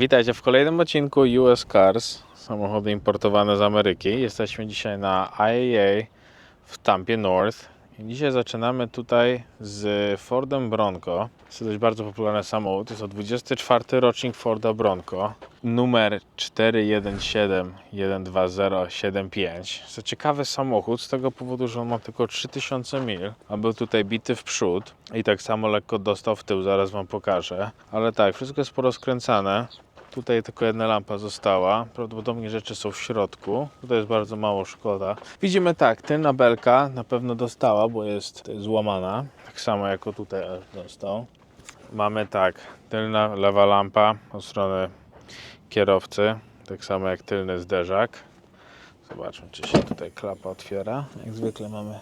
Witajcie w kolejnym odcinku US Cars, samochody importowane z Ameryki. Jesteśmy dzisiaj na IAA w Tampie North. I dzisiaj zaczynamy tutaj z Fordem Bronco. Jest to dość bardzo popularny samochód. Jest to 24 rocznik Forda Bronco. Numer 41712075. Jest to ciekawy samochód z tego powodu, że on ma tylko 3000 mil, a był tutaj bity w przód i tak samo lekko dostał w tył, zaraz Wam pokażę. Ale tak, wszystko jest porozkręcane. Tutaj tylko jedna lampa została. Prawdopodobnie rzeczy są w środku. Tutaj jest bardzo mało szkoda. Widzimy tak, tylna belka na pewno dostała, bo jest złamana. Tak samo jako tutaj dostał. Mamy tak, tylna lewa lampa od strony kierowcy. Tak samo jak tylny zderzak. Zobaczmy, czy się tutaj klapa otwiera. Jak zwykle mamy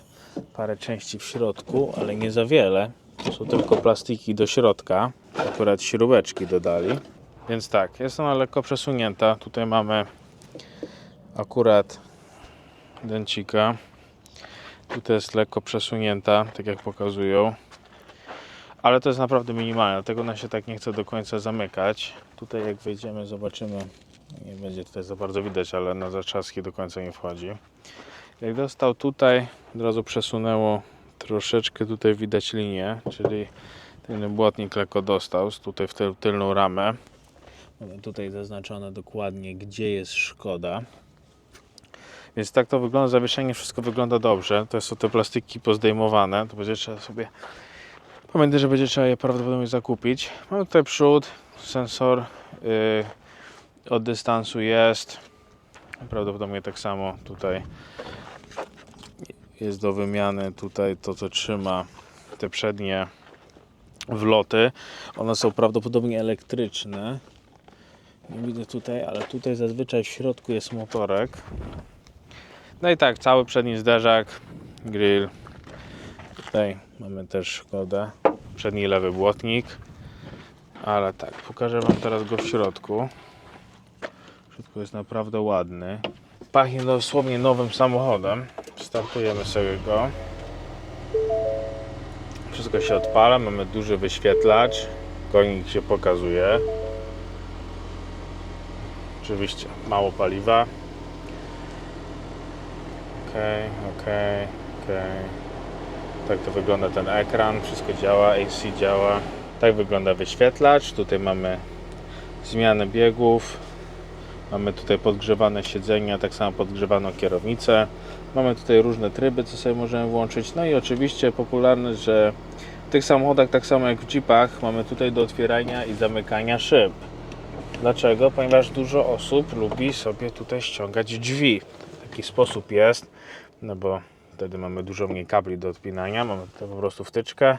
parę części w środku, ale nie za wiele. To są tylko plastiki do środka. Akurat śrubeczki dodali. Więc tak, jest ona lekko przesunięta. Tutaj mamy akurat dęcika. Tutaj jest lekko przesunięta, tak jak pokazują. Ale to jest naprawdę minimalne, dlatego ona się tak nie chce do końca zamykać. Tutaj jak wejdziemy zobaczymy, nie będzie tutaj za bardzo widać, ale na zatrzaski do końca nie wchodzi. Jak dostał tutaj, od razu przesunęło troszeczkę tutaj widać linię, czyli ten błotnik lekko dostał tutaj w tylną ramę. Tutaj zaznaczone dokładnie, gdzie jest szkoda. Więc tak to wygląda, zawieszenie wszystko wygląda dobrze. To są te plastiki pozdejmowane, to będzie trzeba sobie pamiętać, że będzie trzeba je prawdopodobnie zakupić. Mamy tutaj przód, sensor yy, od dystansu jest. Prawdopodobnie tak samo tutaj jest do wymiany tutaj to co trzyma te przednie wloty. One są prawdopodobnie elektryczne. Nie widzę tutaj, ale tutaj zazwyczaj w środku jest motorek. No i tak, cały przedni zderzak, grill. Tutaj mamy też Szkodę. Przedni lewy błotnik. Ale tak, pokażę Wam teraz go w środku. W środku jest naprawdę ładny. Pachnie dosłownie nowym samochodem. Startujemy sobie go. Wszystko się odpala, mamy duży wyświetlacz. Konik się pokazuje. Oczywiście mało paliwa. Ok, ok, ok. Tak to wygląda ten ekran. Wszystko działa, AC działa. Tak wygląda wyświetlacz. Tutaj mamy zmianę biegów. Mamy tutaj podgrzewane siedzenia, tak samo podgrzewaną kierownicę. Mamy tutaj różne tryby, co sobie możemy włączyć. No i oczywiście popularne, że w tych samochodach, tak samo jak w Jeepach, mamy tutaj do otwierania i zamykania szyb. Dlaczego? Ponieważ dużo osób lubi sobie tutaj ściągać drzwi. Taki sposób jest, no bo wtedy mamy dużo mniej kabli do odpinania. Mamy tutaj po prostu wtyczkę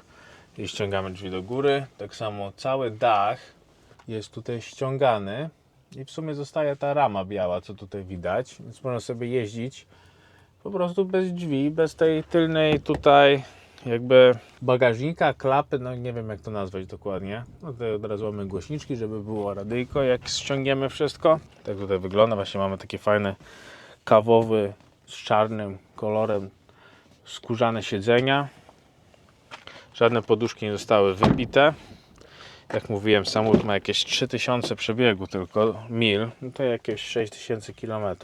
i ściągamy drzwi do góry. Tak samo cały dach jest tutaj ściągany i w sumie zostaje ta rama biała, co tutaj widać, więc można sobie jeździć po prostu bez drzwi, bez tej tylnej tutaj jakby bagażnika, klapy, no nie wiem jak to nazwać dokładnie. No tutaj od razu mamy głośniczki, żeby było radyjko, jak ściągniemy wszystko. Tak tutaj wygląda, właśnie mamy takie fajne kawowy z czarnym kolorem skórzane siedzenia. Żadne poduszki nie zostały wybite. Jak mówiłem, samochód ma jakieś 3000 przebiegu tylko, mil, no to jakieś 6000 km.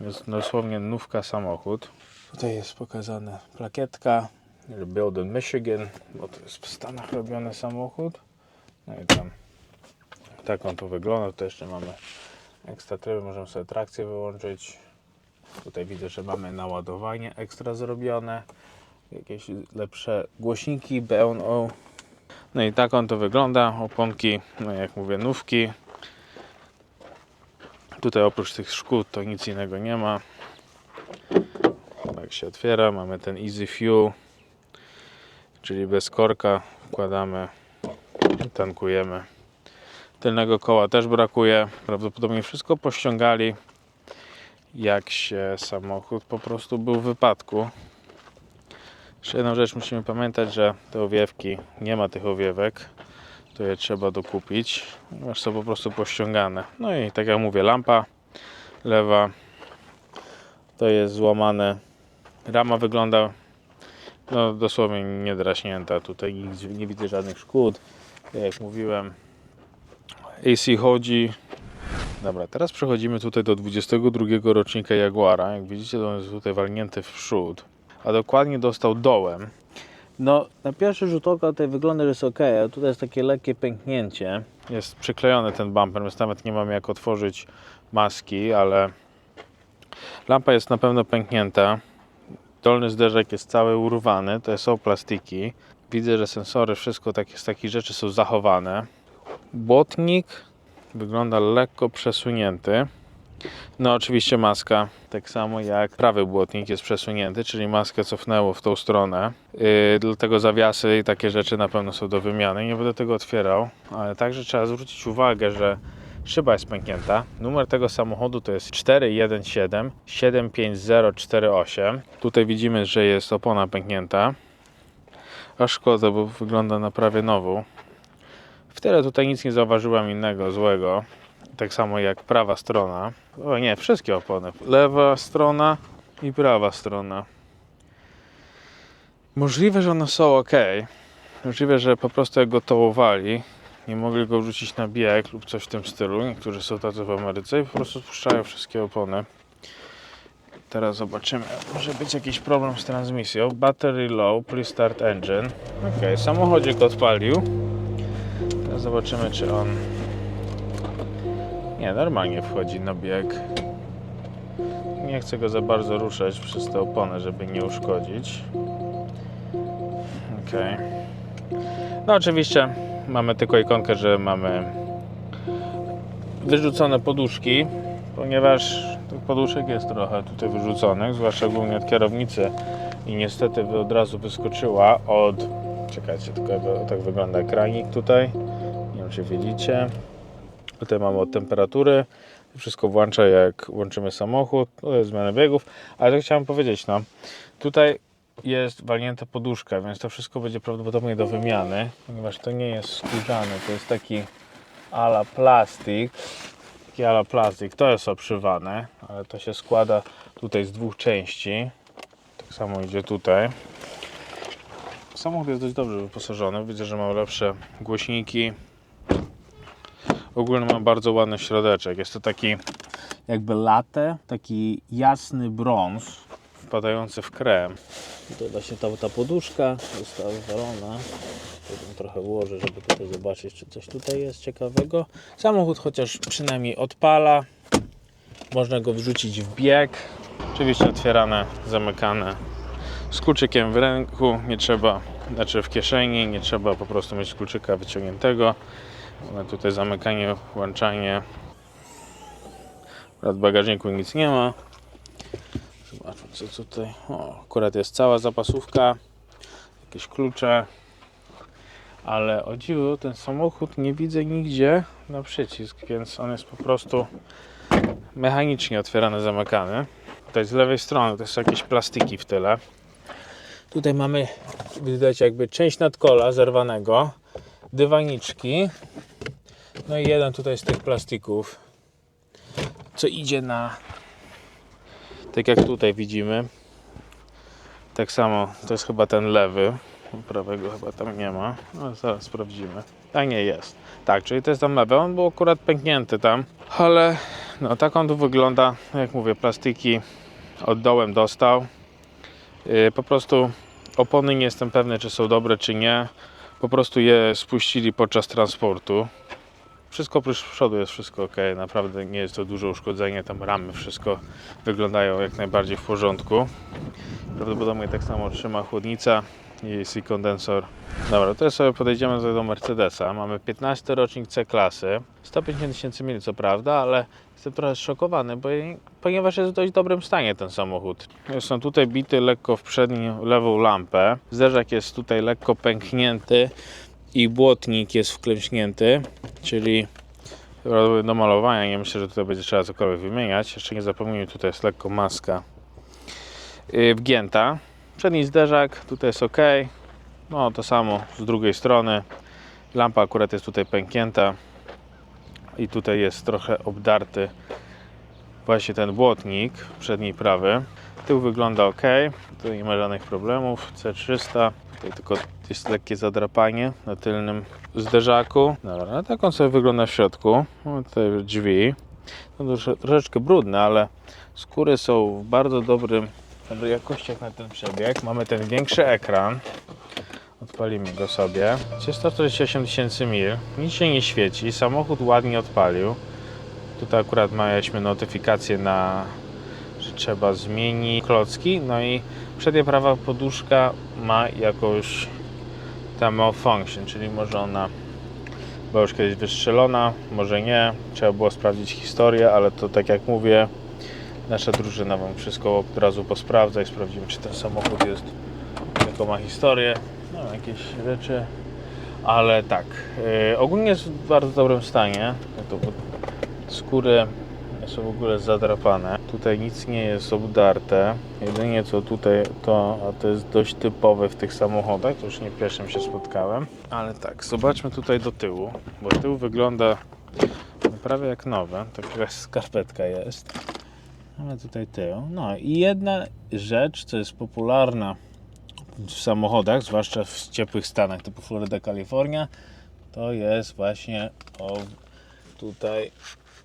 Jest dosłownie nówka samochód. Tutaj jest pokazana plakietka, Build in Michigan, bo to jest w Stanach robiony samochód. No i tam tak on to wygląda. Tutaj jeszcze mamy ekstra tryby, możemy sobie trakcję wyłączyć. Tutaj widzę, że mamy naładowanie ekstra zrobione. Jakieś lepsze głośniki B&O. No i tak on to wygląda. Oponki, no jak mówię, nówki. Tutaj oprócz tych szkód to nic innego nie ma. Jak się otwiera, mamy ten Easy Fuel, czyli bez korka wkładamy tankujemy. Tylnego koła też brakuje. Prawdopodobnie wszystko pościągali jak się samochód po prostu był w wypadku. Jeszcze jedną rzecz musimy pamiętać, że te owiewki, nie ma tych owiewek, to je trzeba dokupić, ponieważ są po prostu pościągane. No i tak jak mówię, lampa lewa to jest złamane. Rama wygląda no, dosłownie niedraśnięta. Tutaj nie widzę żadnych szkód. Jak mówiłem, AC chodzi. Dobra, teraz przechodzimy tutaj do 22 rocznika Jaguara. Jak widzicie, to on jest tutaj walnięty w przód, a dokładnie dostał dołem. No, na pierwszy rzut oka tutaj wygląda, że jest ok, a tutaj jest takie lekkie pęknięcie. Jest przyklejony ten bumper, więc nawet nie mam jak otworzyć maski, ale lampa jest na pewno pęknięta. Dolny zderzak jest cały urwany, to są plastiki. Widzę, że sensory, wszystko takie, z takich rzeczy są zachowane. Błotnik wygląda lekko przesunięty. No oczywiście maska, tak samo jak prawy błotnik jest przesunięty, czyli maskę cofnęło w tą stronę. Yy, dlatego zawiasy i takie rzeczy na pewno są do wymiany. Nie będę tego otwierał, ale także trzeba zwrócić uwagę, że szyba jest pęknięta. Numer tego samochodu to jest 417 75048. Tutaj widzimy, że jest opona pęknięta. A szkoda, bo wygląda na prawie nową. W tyle tutaj nic nie zauważyłem innego złego. Tak samo jak prawa strona. O nie, wszystkie opony. Lewa strona i prawa strona. Możliwe, że one są ok. Możliwe, że po prostu jak go tołowali, nie mogli go wrzucić na bieg lub coś w tym stylu. Niektórzy są tacy w Ameryce i po prostu spuszczają wszystkie opony. Teraz zobaczymy. Może być jakiś problem z transmisją. Battery low, please start engine. Ok, samochodzik odpalił. Teraz zobaczymy, czy on. Nie, normalnie wchodzi na bieg. Nie chcę go za bardzo ruszać przez te opony, żeby nie uszkodzić. Ok. No, oczywiście mamy tylko ikonkę, że mamy wyrzucone poduszki, ponieważ tych poduszek jest trochę tutaj wyrzuconych, zwłaszcza głównie od kierownicy. I niestety od razu wyskoczyła od czekajcie, tylko tak wygląda ekranik tutaj. Nie wiem czy widzicie. Tutaj mamy od temperatury. Wszystko włącza jak łączymy samochód. Zmiana biegów, ale to chciałem powiedzieć no. Tutaj jest walnięta poduszka, więc to wszystko będzie prawdopodobnie do wymiany, ponieważ to nie jest skórzane, to jest taki ala plastik taki ala plastik. To jest obszywane, ale to się składa tutaj z dwóch części. Tak samo idzie tutaj. Samochód jest dość dobrze wyposażony. Widzę, że ma lepsze głośniki. Ogólnie ma bardzo ładny środeczek. Jest to taki jakby latę, taki jasny brąz wpadający w krem. To właśnie ta, ta poduszka została wywalona. Potem trochę ułożę, żeby tutaj zobaczyć, czy coś tutaj jest ciekawego. Samochód chociaż przynajmniej odpala. Można go wrzucić w bieg. Oczywiście otwierane, zamykane z kluczykiem w ręku. Nie trzeba, znaczy w kieszeni, nie trzeba po prostu mieć kluczyka wyciągniętego. Mamy tutaj zamykanie, włączanie. W bagażniku nic nie ma. Zobaczmy co tutaj. O, akurat jest cała zapasówka. Jakieś klucze. Ale o dziwo ten samochód nie widzę nigdzie na przycisk, więc on jest po prostu mechanicznie otwierany, zamykany. Tutaj z lewej strony to są jakieś plastiki w tyle. Tutaj mamy widać jakby część nadkola zerwanego, dywaniczki. No i jeden tutaj z tych plastików, co idzie na tak jak tutaj widzimy. Tak samo to jest chyba ten lewy. Prawego chyba tam nie ma. No, zaraz sprawdzimy. A nie jest. Tak, czyli to jest tam lewy. On był akurat pęknięty tam, ale no tak on tu wygląda. Jak mówię, plastiki od dołem dostał. Yy, po prostu opony nie jestem pewny, czy są dobre, czy nie. Po prostu je spuścili podczas transportu. Wszystko oprócz przodu jest wszystko ok, naprawdę nie jest to duże uszkodzenie, tam ramy, wszystko wyglądają jak najbardziej w porządku. Prawdopodobnie tak samo trzyma chłodnica i AC kondensor. Dobra, teraz sobie podejdziemy do Mercedesa. Mamy 15 rocznik C-klasy, 150 tysięcy mil co prawda, ale jestem trochę zszokowany, bo, ponieważ jest w dość dobrym stanie ten samochód. Są tutaj bity lekko w przednią lewą lampę, zderzak jest tutaj lekko pęknięty i błotnik jest wklęśnięty, czyli do malowania. Nie myślę, że tutaj będzie trzeba cokolwiek wymieniać. Jeszcze nie zapomnijmy, tutaj jest lekko maska yy, wgięta. Przedni zderzak, tutaj jest ok. No to samo z drugiej strony. Lampa akurat jest tutaj pęknięta i tutaj jest trochę obdarty właśnie ten błotnik przedni prawy. Tył wygląda ok, tutaj nie ma żadnych problemów. C300, Tutaj tylko jest lekkie zadrapanie na tylnym zderzaku. Dobra, no tak on sobie wygląda w środku. Mamy tutaj drzwi. No trosze- troszeczkę brudne, ale skóry są w bardzo dobrym dobrej jakości jak na ten przebieg. Mamy ten większy ekran. Odpalimy go sobie. 148 tysięcy mil. Nic się nie świeci. Samochód ładnie odpalił. Tutaj akurat mieliśmy notyfikację na, że trzeba zmienić klocki. No i przednia prawa poduszka ma jakąś tam malfunction, czyli może ona była już kiedyś wystrzelona, może nie. Trzeba było sprawdzić historię, ale to tak jak mówię, nasza drużyna Wam wszystko od razu posprawdza i sprawdzimy, czy ten samochód jest, jaką ma historię, no jakieś rzeczy. Ale tak, yy, ogólnie jest w bardzo dobrym stanie. To, skóry są w ogóle zadrapane. Tutaj nic nie jest obdarte. Jedynie co tutaj to, a to jest dość typowe w tych samochodach, to już nie pierwszym się spotkałem. Ale tak, zobaczmy tutaj do tyłu, bo tył wygląda prawie jak nowe. Taka skarpetka jest. Mamy tutaj tył. No i jedna rzecz, co jest popularna w samochodach, zwłaszcza w ciepłych stanach typu Florida, Kalifornia, to jest właśnie o tutaj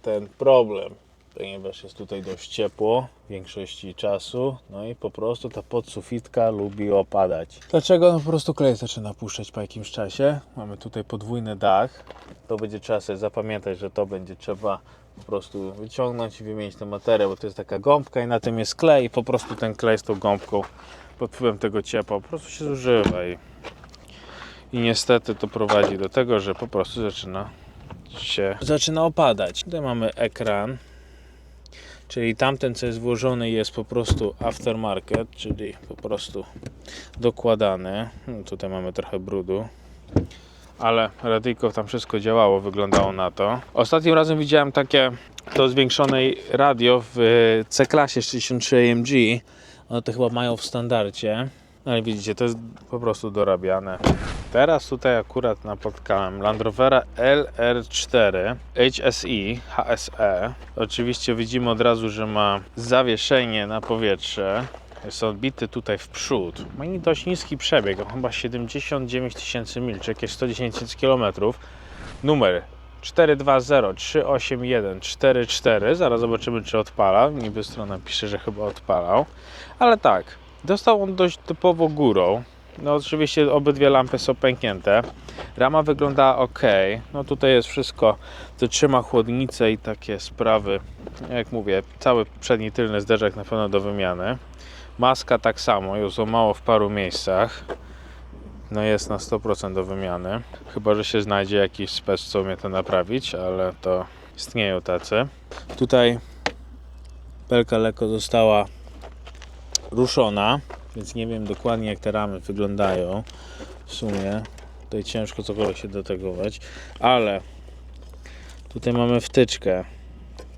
ten problem, ponieważ jest tutaj dość ciepło w większości czasu, no i po prostu ta podsufitka lubi opadać. Dlaczego? No po prostu klej zaczyna puszczać po jakimś czasie. Mamy tutaj podwójny dach. To będzie trzeba sobie zapamiętać, że to będzie trzeba po prostu wyciągnąć i wymienić ten materiał, bo to jest taka gąbka i na tym jest klej i po prostu ten klej z tą gąbką pod wpływem tego ciepła po prostu się zużywa i, i niestety to prowadzi do tego, że po prostu zaczyna się zaczyna opadać. Tutaj mamy ekran, czyli tamten co jest włożony jest po prostu aftermarket, czyli po prostu dokładany. No, tutaj mamy trochę brudu. Ale radyjko tam wszystko działało, wyglądało na to. Ostatnim razem widziałem takie do zwiększonej radio w C-klasie 63 AMG. One to chyba mają w standardzie. Ale widzicie, to jest po prostu dorabiane. Teraz tutaj akurat napotkałem Land Rovera LR4 HSI HSE. Oczywiście widzimy od razu, że ma zawieszenie na powietrze. Jest odbity tutaj w przód. Ma dość niski przebieg, chyba 79 tysięcy mil, czy jakieś 110 tysięcy kilometrów. Numer 420 381 44. Zaraz zobaczymy, czy odpala. Niby strona pisze, że chyba odpalał. Ale tak, dostał on dość typowo górą. No oczywiście obydwie lampy są pęknięte. Rama wygląda ok. No tutaj jest wszystko, to trzyma chłodnicę i takie sprawy. Jak mówię, cały przedni tylny zderzak na pewno do wymiany. Maska tak samo, ją złamało w paru miejscach. No jest na 100% do wymiany. Chyba, że się znajdzie jakiś spec, co umie to naprawić, ale to istnieją tacy. Tutaj belka lekko została ruszona, więc nie wiem dokładnie jak te ramy wyglądają w sumie. Tutaj ciężko cokolwiek się dotegować, ale tutaj mamy wtyczkę.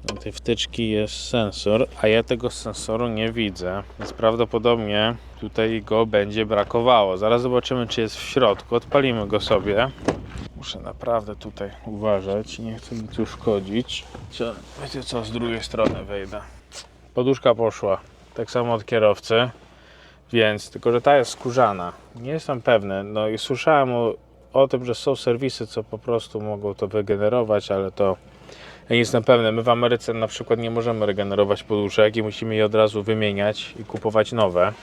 Na tej wtyczki jest sensor, a ja tego sensoru nie widzę, więc prawdopodobnie tutaj go będzie brakowało. Zaraz zobaczymy, czy jest w środku. Odpalimy go sobie. Muszę naprawdę tutaj uważać, nie chcę nic uszkodzić. Co, wiecie co, z drugiej strony wejdę. Poduszka poszła, tak samo od kierowcy, więc tylko, że ta jest skórzana. Nie jestem pewny, no i słyszałem o, o tym, że są serwisy, co po prostu mogą to wygenerować, ale to ja nie jestem pewny. My w Ameryce na przykład nie możemy regenerować poduszek i musimy je od razu wymieniać i kupować nowe.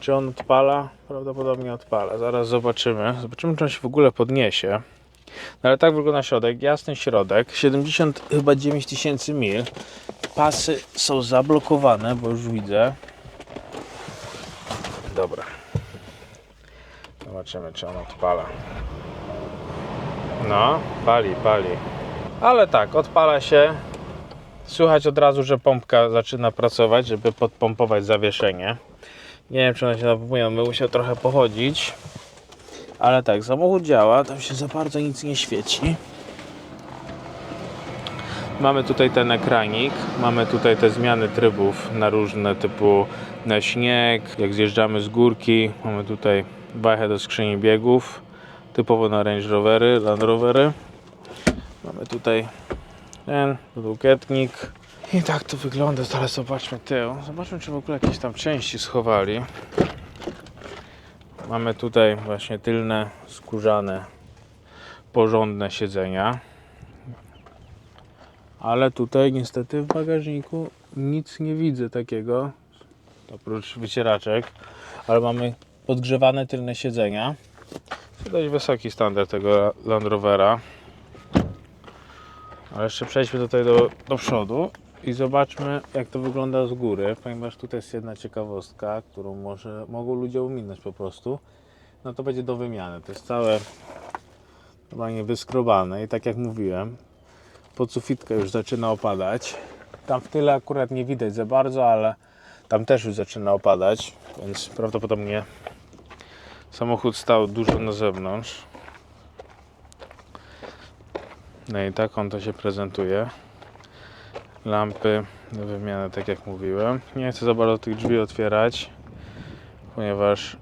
Czy on odpala? Prawdopodobnie odpala. Zaraz zobaczymy. Zobaczymy, czy on się w ogóle podniesie. No ale tak wygląda środek. Jasny środek. 70 chyba 9 tysięcy mil. Pasy są zablokowane, bo już widzę. Dobra. Zobaczymy, czy on odpala. No, pali, pali. Ale tak, odpala się. Słychać od razu, że pompka zaczyna pracować, żeby podpompować zawieszenie. Nie wiem, czy ona się napompuje, on musiał trochę pochodzić. Ale tak, samochód działa, tam się za bardzo nic nie świeci. Mamy tutaj ten ekranik, mamy tutaj te zmiany trybów na różne typu na śnieg, jak zjeżdżamy z górki, mamy tutaj wachę do skrzyni biegów, typowo na Range Rovery, Land Rovery. Mamy tutaj ten bukietnik. I tak to wygląda. Zaraz zobaczmy tył. Zobaczmy, czy w ogóle jakieś tam części schowali. Mamy tutaj właśnie tylne, skórzane, porządne siedzenia. Ale tutaj niestety w bagażniku nic nie widzę takiego, oprócz wycieraczek. Ale mamy podgrzewane tylne siedzenia. Dość wysoki standard tego Land Rovera. Ale jeszcze przejdźmy tutaj do, do przodu i zobaczmy jak to wygląda z góry, ponieważ tutaj jest jedna ciekawostka, którą może, mogą ludzie ominąć po prostu. No to będzie do wymiany. To jest całe normalnie wyskrobane i tak jak mówiłem, pod sufitkę już zaczyna opadać. Tam w tyle akurat nie widać za bardzo, ale tam też już zaczyna opadać, więc prawdopodobnie samochód stał dużo na zewnątrz. No i tak on to się prezentuje. Lampy do wymiany, tak jak mówiłem. Nie chcę za bardzo tych drzwi otwierać, ponieważ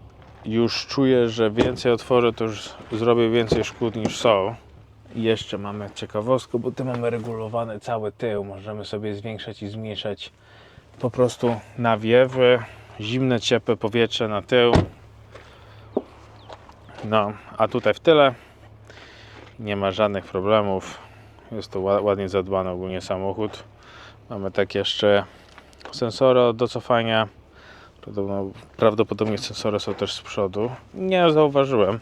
już czuję, że więcej otworzę, to już zrobię więcej szkód niż są. I jeszcze mamy ciekawostkę, bo tu mamy regulowany cały tył. Możemy sobie zwiększać i zmniejszać po prostu nawiewy, zimne, ciepłe powietrze na tył. No, a tutaj w tyle nie ma żadnych problemów. Jest to ła- ładnie zadbany ogólnie samochód. Mamy tak jeszcze sensory od docofania. Podobno, prawdopodobnie sensory są też z przodu. Nie zauważyłem.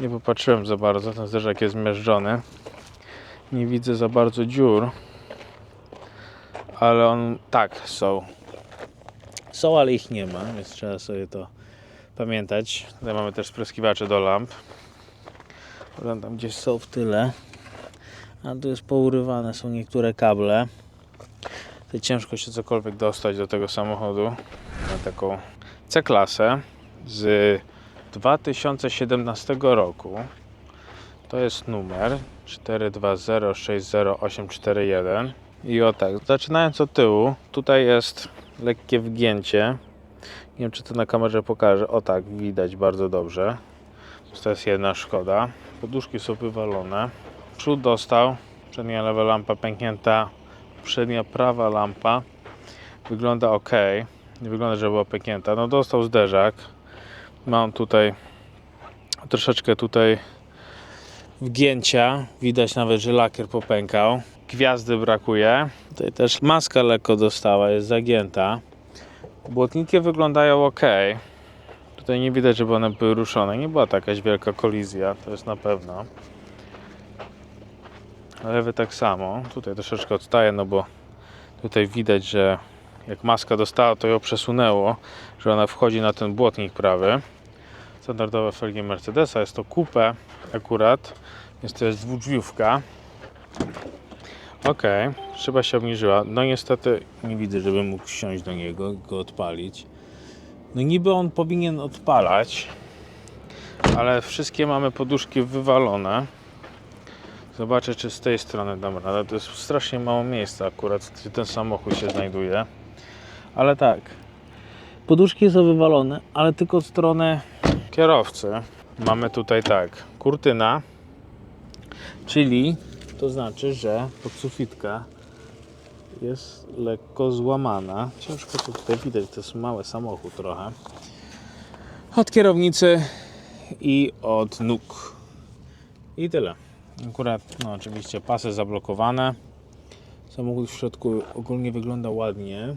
Nie popatrzyłem za bardzo. Ten zderzak jest zmierzczony. Nie widzę za bardzo dziur. Ale on tak są. Są, ale ich nie ma, więc trzeba sobie to pamiętać. Tutaj mamy też spryskiwacze do lamp. Oglądam gdzieś są w tyle. A tu jest pourywane są niektóre kable. Tutaj ciężko się cokolwiek dostać do tego samochodu. Na taką C-klasę z 2017 roku. To jest numer 4206081. I o tak, zaczynając od tyłu, tutaj jest lekkie wgięcie. Nie wiem, czy to na kamerze pokażę. O tak, widać bardzo dobrze. To jest jedna szkoda. Poduszki są wywalone. Przód dostał. Przednia lewa lampa pęknięta. Przednia prawa lampa wygląda ok. Nie wygląda, że była pęknięta. No dostał zderzak. Mam tutaj troszeczkę tutaj wgięcia. Widać nawet, że lakier popękał. Gwiazdy brakuje. Tutaj też maska lekko dostała, jest zagięta. Błotniki wyglądają ok. Tutaj nie widać, żeby one były ruszone. Nie była to jakaś wielka kolizja, to jest na pewno. Lewy tak samo. Tutaj troszeczkę odstaje, no bo tutaj widać, że jak maska dostała, to ją przesunęło, że ona wchodzi na ten błotnik prawy. Standardowe felgi Mercedesa, jest to coupe akurat, więc to jest dwudrzwiówka. Ok, szyba się obniżyła. No niestety nie widzę, żebym mógł wsiąść do niego, go odpalić. No niby on powinien odpalać, ale wszystkie mamy poduszki wywalone. Zobaczę, czy z tej strony dam radę. To jest strasznie mało miejsca akurat, gdzie ten samochód się znajduje. Ale tak, poduszki są wywalone, ale tylko od strony kierowcy. Mamy tutaj tak, kurtyna, czyli to znaczy, że podsufitka jest lekko złamana. Ciężko to tutaj widać, to jest mały samochód trochę. Od kierownicy i od nóg. I tyle. Akurat, no oczywiście pasy zablokowane. Samochód w środku ogólnie wygląda ładnie.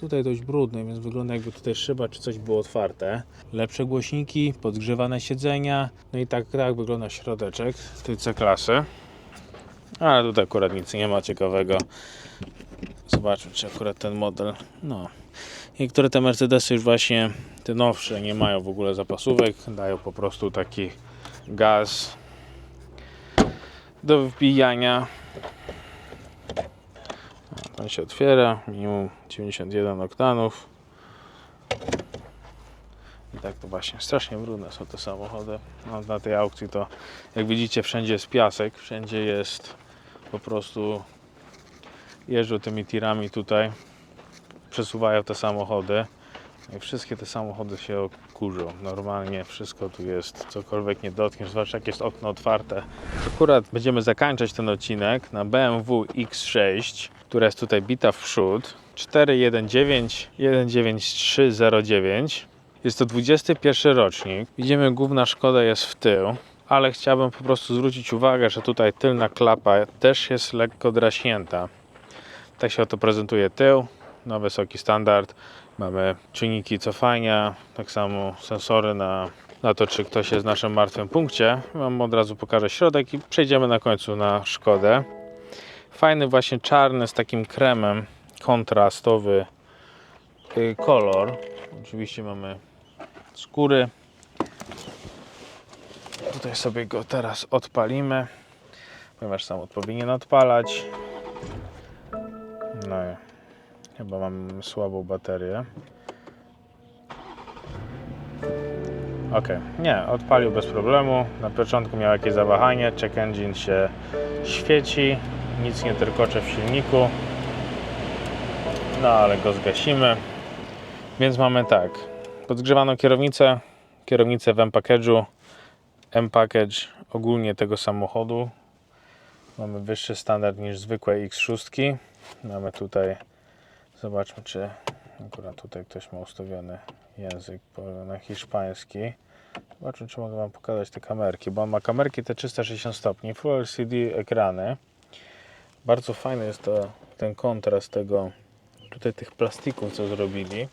Jest tutaj dość brudny, więc wygląda jakby tutaj szyba czy coś było otwarte. Lepsze głośniki, podgrzewane siedzenia. No i tak, tak wygląda środeczek tej C-klasy. Ale tutaj akurat nic nie ma ciekawego. Zobaczmy, czy akurat ten model. No. Niektóre te Mercedesy już właśnie, te nowsze, nie mają w ogóle zapasówek. Dają po prostu taki gaz do wbijania. On się otwiera, minimum 91 oktanów. I tak to właśnie, strasznie brudne są te samochody. No, na tej aukcji to, jak widzicie, wszędzie jest piasek, wszędzie jest po prostu jeżdżą tymi tirami tutaj, przesuwają te samochody. I wszystkie te samochody się kurzą. Normalnie wszystko tu jest, cokolwiek nie dotkniesz, zwłaszcza jak jest okno otwarte. Akurat będziemy zakończać ten odcinek na BMW X6, która jest tutaj bita w przód. 419 19309 Jest to 21 rocznik. Widzimy, główna szkoda jest w tył, ale chciałbym po prostu zwrócić uwagę, że tutaj tylna klapa też jest lekko draśnięta. Tak się oto prezentuje tył, na wysoki standard. Mamy czujniki cofania, tak samo sensory na, na to, czy ktoś jest w naszym martwym punkcie. Wam od razu pokażę środek i przejdziemy na końcu na Szkodę. Fajny właśnie czarny z takim kremem, kontrastowy y, kolor. Oczywiście mamy skóry. Tutaj sobie go teraz odpalimy, ponieważ samochód powinien odpalać. No i chyba mam słabą baterię. Ok, nie, odpalił bez problemu. Na początku miał jakieś zawahanie, check engine się świeci, nic nie tyrkocze w silniku. No ale go zgasimy. Więc mamy tak, podgrzewaną kierownicę, kierownicę w M-Package'u, M-Package ogólnie tego samochodu. Mamy wyższy standard niż zwykłe X6. Mamy tutaj, zobaczmy czy akurat tutaj ktoś ma ustawiony język na hiszpański. Zobaczmy czy mogę Wam pokazać te kamerki, bo on ma kamerki te 360 stopni, Full LCD ekrany. Bardzo fajny jest to, ten kontrast tego, tutaj tych plastików co zrobili.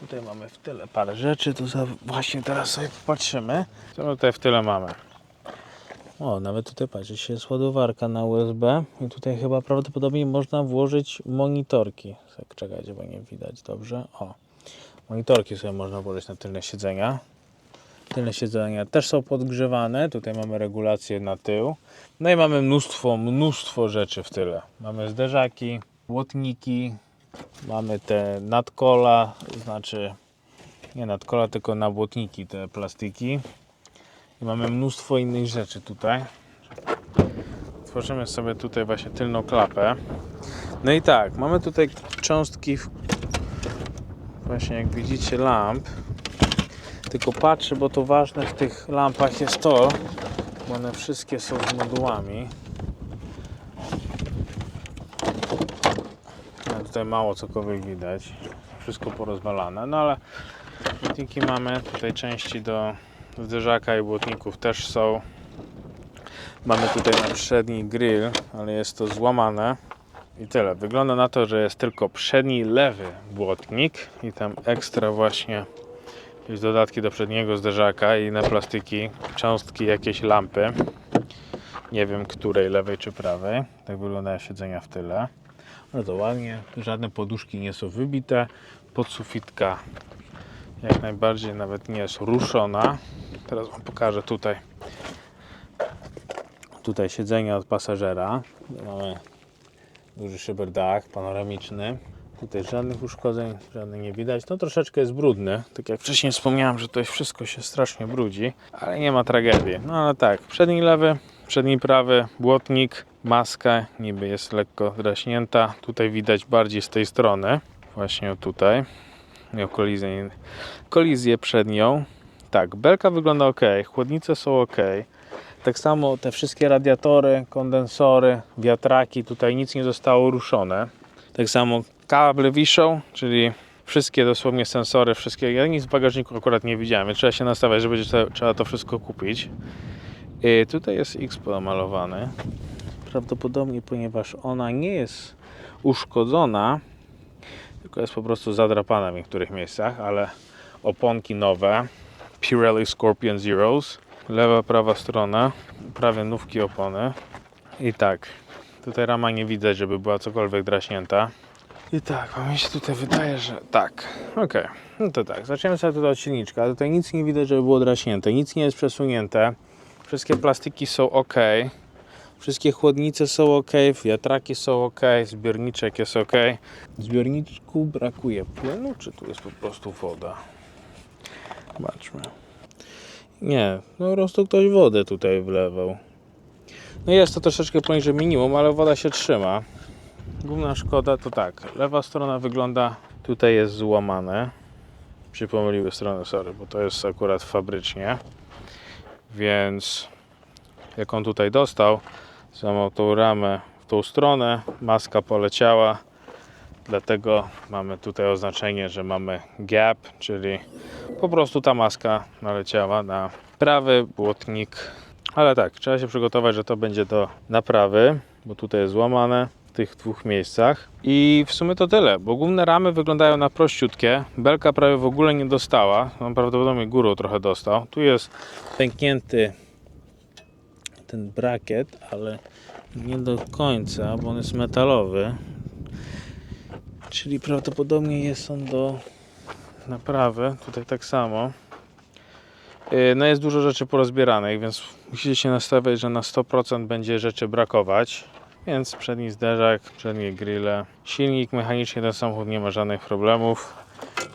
Tutaj mamy w tyle parę rzeczy, to za, właśnie teraz sobie popatrzymy. Co my tutaj w tyle mamy? O, nawet tutaj patrzcie, się jest ładowarka na USB i tutaj chyba prawdopodobnie można włożyć monitorki. Czekajcie, bo nie widać dobrze. O, monitorki sobie można włożyć na tylne siedzenia. Tylne siedzenia też są podgrzewane. Tutaj mamy regulację na tył. No i mamy mnóstwo, mnóstwo rzeczy w tyle. Mamy zderzaki, błotniki, mamy te nadkola, znaczy nie nadkola, tylko nabłotniki, te plastiki. I mamy mnóstwo innych rzeczy tutaj. Tworzymy sobie tutaj właśnie tylną klapę. No i tak, mamy tutaj cząstki właśnie jak widzicie lamp. Tylko patrzę, bo to ważne w tych lampach jest to, bo one wszystkie są z modułami. No, tutaj mało cokolwiek widać. Wszystko porozwalane, no ale błotniki mamy. Tutaj części do zderzaka i błotników też są. Mamy tutaj na przedni grill, ale jest to złamane. I tyle. Wygląda na to, że jest tylko przedni lewy błotnik i tam ekstra właśnie jakieś dodatki do przedniego zderzaka i na plastiki, cząstki, jakieś lampy. Nie wiem której, lewej czy prawej. Tak wyglądają siedzenia w tyle. Bardzo ładnie. Żadne poduszki nie są wybite. Podsufitka jak najbardziej nawet nie jest ruszona. Teraz Wam pokażę tutaj. Tutaj siedzenie od pasażera. Mamy duży szyberdach panoramiczny. Tutaj żadnych uszkodzeń, żadnych nie widać. No troszeczkę jest brudny. Tak jak wcześniej wspomniałem, że to wszystko się strasznie brudzi, ale nie ma tragedii. No ale tak, przedni lewy, przedni prawy, błotnik, maska niby jest lekko draśnięta. Tutaj widać bardziej z tej strony. Właśnie tutaj. Miał kolizję, kolizję przednią. Tak, belka wygląda ok, chłodnice są ok. Tak samo te wszystkie radiatory, kondensory, wiatraki, tutaj nic nie zostało ruszone. Tak samo kable wiszą, czyli wszystkie dosłownie sensory, wszystkie. Ja nic w bagażniku akurat nie widziałem, więc trzeba się nastawiać, że będzie trzeba- trzeba to wszystko kupić. I tutaj jest X pomalowany. Prawdopodobnie, ponieważ ona nie jest uszkodzona, tylko jest po prostu zadrapana w niektórych miejscach, ale oponki nowe, Pirelli Scorpion Zeros, lewa, prawa strona, prawie nówki opony i tak, tutaj rama nie widać, żeby była cokolwiek draśnięta. I tak, bo mi się tutaj wydaje, że tak, okej, no to tak, zaczniemy sobie tutaj od silniczka, tutaj nic nie widać, żeby było draśnięte, nic nie jest przesunięte, wszystkie plastiki są ok, Wszystkie chłodnice są ok, wiatraki są ok, zbiorniczek jest ok. W zbiorniczku brakuje płynu, czy tu jest po prostu woda? Zobaczmy. Nie, no po prostu ktoś wodę tutaj wlewał. No jest to troszeczkę poniżej minimum, ale woda się trzyma. Główna szkoda to tak, lewa strona wygląda, tutaj jest złamane. Przypomniły stronę, sorry, bo to jest akurat fabrycznie. Więc jak on tutaj dostał, złamał tą ramę w tą stronę, maska poleciała, Dlatego mamy tutaj oznaczenie, że mamy gap, czyli po prostu ta maska naleciała na prawy błotnik. Ale tak, trzeba się przygotować, że to będzie do naprawy, bo tutaj jest złamane tych dwóch miejscach. I w sumie to tyle, bo główne ramy wyglądają na prościutkie. Belka prawie w ogóle nie dostała. On prawdopodobnie górą trochę dostał. Tu jest pęknięty ten brakiet, ale nie do końca, bo on jest metalowy. Czyli prawdopodobnie jest on do naprawy. Tutaj tak samo. Yy, No jest dużo rzeczy porozbieranych, więc musicie się nastawiać, że na 100% będzie rzeczy brakować. Więc przedni zderzak, przednie grille, silnik mechanicznie ten samochód nie ma żadnych problemów.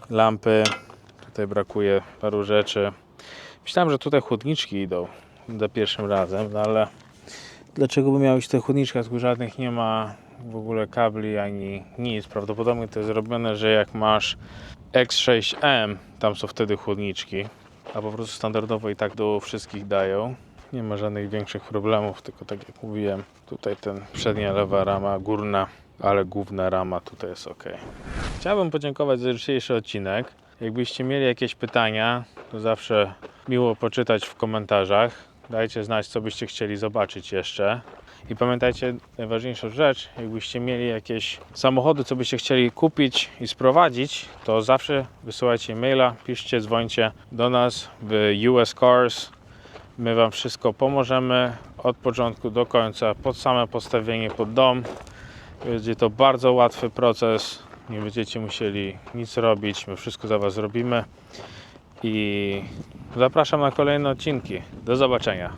Lampy, tutaj brakuje paru rzeczy. Myślałem, że tutaj chłodniczki idą za pierwszym razem, no ale dlaczego by miały być te chłodniczki, skoro żadnych nie ma w ogóle kabli ani nic. Prawdopodobnie to jest zrobione, że jak masz X6M, tam są wtedy chłodniczki, a po prostu standardowo i tak do wszystkich dają. Nie ma żadnych większych problemów, tylko tak jak mówiłem, tutaj ten przednia lewa rama, górna, ale główna rama tutaj jest ok. Chciałbym podziękować za dzisiejszy odcinek. Jakbyście mieli jakieś pytania, to zawsze miło poczytać w komentarzach. Dajcie znać, co byście chcieli zobaczyć jeszcze. I pamiętajcie, najważniejsza rzecz, jakbyście mieli jakieś samochody, co byście chcieli kupić i sprowadzić, to zawsze wysyłajcie maila, piszcie, dzwońcie do nas w US Cars. My Wam wszystko pomożemy od początku do końca, pod same postawienie pod dom. Będzie to bardzo łatwy proces, nie będziecie musieli nic robić, my wszystko za Was zrobimy. I zapraszam na kolejne odcinki. Do zobaczenia.